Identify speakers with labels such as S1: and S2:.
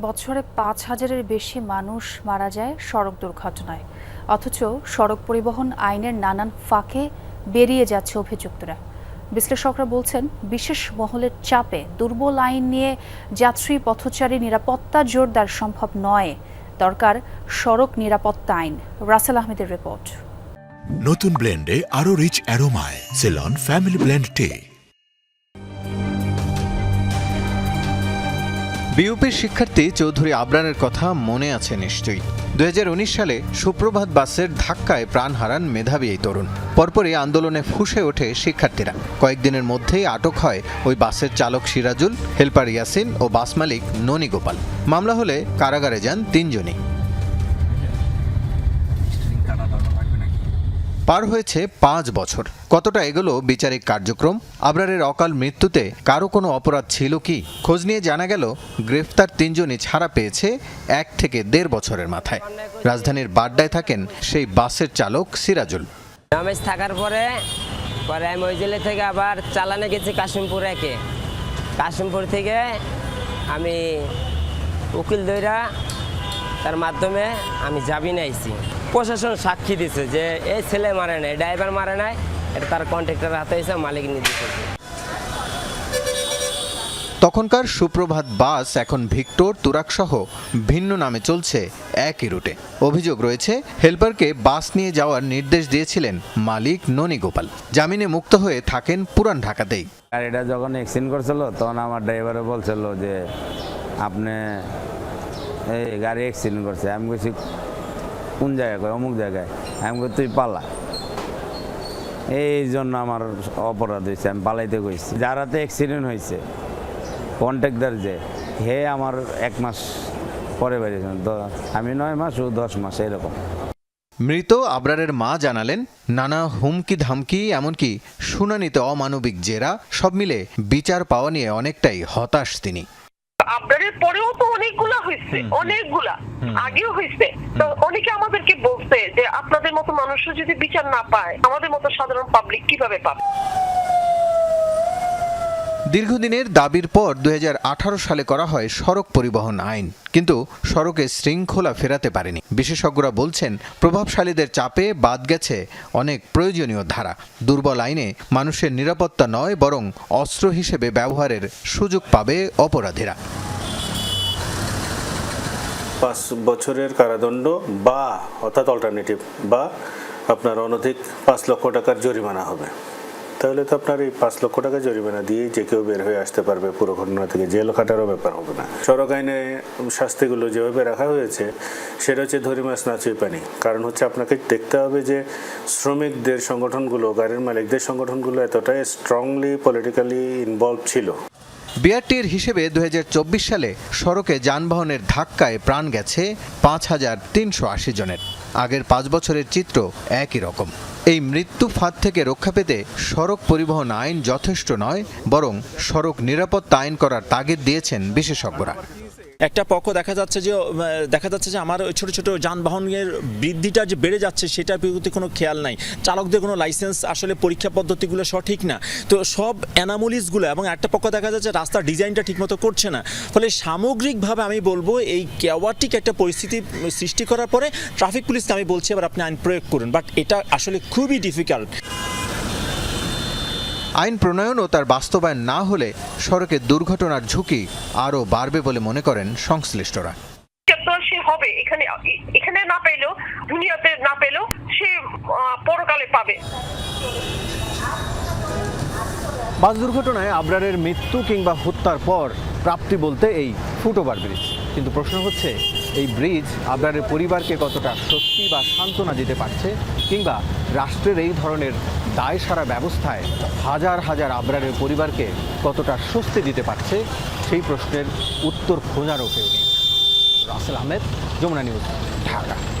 S1: বছরে পাঁচ হাজারের বেশি মানুষ মারা যায় সড়ক দুর্ঘটনায়। অথচ সড়ক পরিবহন আইনের নানান ফাঁকে বেরিয়ে যাচ্ছে অভিযুক্তরা। বিশ্লেষকরা বলছেন, বিশেষ মহলের চাপে দুর্বল আইন নিয়ে যাত্রী, পথচারী নিরাপত্তা জোরদার সম্ভব নয়। দরকার সড়ক নিরাপত্তা আইন। রাসেল আহমেদের রিপোর্ট।
S2: নতুন ব্লেন্ডে আরও রিচ অ্যারোমায়। সেলন ফ্যামিলি ব্লেন্ড টে।
S3: বিউপির শিক্ষার্থী চৌধুরী আবরানের কথা মনে আছে নিশ্চয়ই। দুই হাজার উনিশ সালে সুপ্রভাত বাসের ধাক্কায় প্রাণ হারান মেধাবী এই তরুণ। পরপরই আন্দোলনে ফুসে ওঠে শিক্ষার্থীরা। কয়েকদিনের মধ্যেই আটক হয় ওই বাসের চালক সিরাজুল, হেলপার ইয়াসিন ও বাস মালিক ননী গোপাল। মামলা হলে কারাগারে যান তিনজনই। পার হয়েছে পাঁচ বছর। কতটা এগোলো বিচারিক কার্যক্রম? আবরারের অকাল মৃত্যুতে কারও কোনো অপরাধ ছিল কি? খোঁজ নিয়ে জানা গেল, গ্রেফতার তিনজনই ছাড়া পেয়েছে এক থেকে দেড় বছরের মাথায়। রাজধানীর বাড্ডায় থাকেন সেই বাসের চালক সিরাজুল।
S4: নামেজ থাকার পরে পরে আমি ওই জেলে থেকে আবার চালানে গেছি কাশিমপুর একে। কাশিমপুর থেকে আমি উকিল দইরা তার মাধ্যমে আমি জামিনে আইছি। প্রশাসন সাক্ষী দিছে যে এই ছেলে মারে নাই ড্রাইভার মারে নাই এটা তার কন্ট্রাক্টর হাতে হয়েছে মালিক নির্দেশ
S3: তখনকার সুপ্রভাত বাস এখন ভিক্টোর তুরাকসহ ভিন্ন নামে চলছে একই রুটে। অভিযোগ রয়েছে হেলপারকে বাস নিয়ে যাওয়ার নির্দেশ দিয়েছিলেন মালিক ননী গোপাল জামিনে মুক্ত হয়ে থাকেন পুরান ঢাকাতেই।
S5: গাড়িটা যখন এক্সিডেন্ট করছিল তখন আমার ড্রাইভারে বলছিল যে আপনি এই গাড়ি এক্সিডেন্ট করছে। আমি বলছি কোন জায়গায় কয়? অমুক জায়গায়। আমি বলি তুই পালা। এই জন্য আমার অপরাধ হয়েছে আমি পালাইতে গেছি যারাতে অ্যাক্সিডেন্ট হয়েছে কন্ট্রাক্টার যে, হে আমার এক মাস পরে বেরিয়েছেন তো আমি নয় মাস ও দশ মাস, এরকম।
S3: মৃত আবরারের মা জানালেন, নানা হুমকি ধামকি এমনকি শুনানিতে অমানবিক জেরা, সব মিলে বিচার পাওয়া নিয়ে অনেকটাই হতাশ তিনি।
S6: আপনাদের পরেও তো অনেকগুলা হয়েছে অনেকগুলা আগেও হয়েছে। তো অনেকে আমাদেরকে বলছে যে আপনাদের মতো মানুষও যদি বিচার না পায় আমাদের মতো সাধারণ পাবলিক কীভাবে পাবে?
S3: দীর্ঘদিনের দাবির পর দু হাজার আঠারো সালে করা হয় সড়ক পরিবহন আইন। কিন্তু সড়কে শৃঙ্খলা ফেরাতে পারেনি। বিশেষজ্ঞরা বলছেন, প্রভাবশালীদের চাপে বাদ গেছে অনেক প্রয়োজনীয় ধারা। দুর্বল আইনে মানুষের নিরাপত্তা নয়, বরং অস্ত্র হিসেবে ব্যবহারের সুযোগ পাবে অপরাধীরা।
S7: পাঁচ বছরের কারাদণ্ড বা, অর্থাৎ অল্টারনেটিভ বা আপনার অনধিক পাঁচ লক্ষ টাকার জরিমানা হবে। তাহলে তো আপনার এই পাঁচ লক্ষ টাকা জরিমানা দিয়ে যে কেউ বের হয়ে আসতে পারবে পুরো ঘটনা থেকে। জেল খাটারও ব্যাপার হবে না। সড়ক আইনে শাস্তিগুলো যেভাবে রাখা হয়েছে, সেটা হচ্ছে ধরি মাছ নাচুই পানি। কারণ হচ্ছে আপনাকে দেখতে হবে যে শ্রমিকদের সংগঠনগুলো, গাড়ির মালিকদের সংগঠনগুলো এতটাই স্ট্রংলি পলিটিক্যালি ইনভলভ ছিল।
S3: বিআরটির হিসেবে দুই হাজার চব্বিশ সালে সড়কে যানবাহনের ধাক্কায় প্রাণ গেছে পাঁচ হাজার তিনশো আশি জনের। আগের পাঁচ বছরের চিত্র একই রকম। এই মৃত্যু ফাঁদ থেকে রক্ষা পেতে সড়ক পরিবহন আইন যথেষ্ট নয়, বরং সড়ক নিরাপত্তা আইন করার তাগিদ দিয়েছেন বিশেষজ্ঞরা।
S8: একটা পক্ষ দেখা যাচ্ছে যে দেখা যাচ্ছে যে আমার ছোট ছোট যানবাহনের বৃদ্ধিটা যে বেড়ে যাচ্ছে সেটার প্রতি কোনো খেয়াল নাই। চালকদের কোনো লাইসেন্স আসলে পরীক্ষা পদ্ধতিগুলো সঠিক না। তো সব অ্যানামোলিসগুলো এবং একটা পক্ষ দেখা যাচ্ছে রাস্তার ডিজাইনটা ঠিকমতো করছে না। ফলে সামগ্রিকভাবে আমি বলব এই কেওয়াটিক একটা পরিস্থিতি সৃষ্টি করার পরে ট্রাফিক পুলিশকে আমি বলছি এবার আপনি আইন প্রয়োগ করুন। বাট এটা আসলে খুবই ডিফিকাল্ট
S3: আইন প্রণয়ন ও তার বাস্তবায়ন না হলে সড়কে দুর্ঘটনার ঝুঁকি আরও বাড়বে বলে মনে করেন সংশ্লিষ্টরা।
S6: সে হবে এখানে এখানে না পেলেও দুনিয়াতে না পেলেও সে পরকালে পাবে।
S9: বাস দুর্ঘটনায় আবরারের মৃত্যু কিংবা হত্যার পর প্রাপ্তি বলতে এই ফুটওভার ব্রিজ। কিন্তু প্রশ্ন হচ্ছে এই ব্রিজ আবরারের পরিবারকে কতটা স্বস্তি বা সান্ত্বনা দিতে পারছে কিংবা রাষ্ট্রের এই ধরনের দায় সারা ব্যবস্থায় হাজার হাজার আবরারের পরিবারকে কতটা স্বস্তি দিতে পারছে, সেই প্রশ্নের উত্তর খোঁজারও কেউ নেই। রাসেল আহমেদ, যমুনা নিউজ, ঢাকা।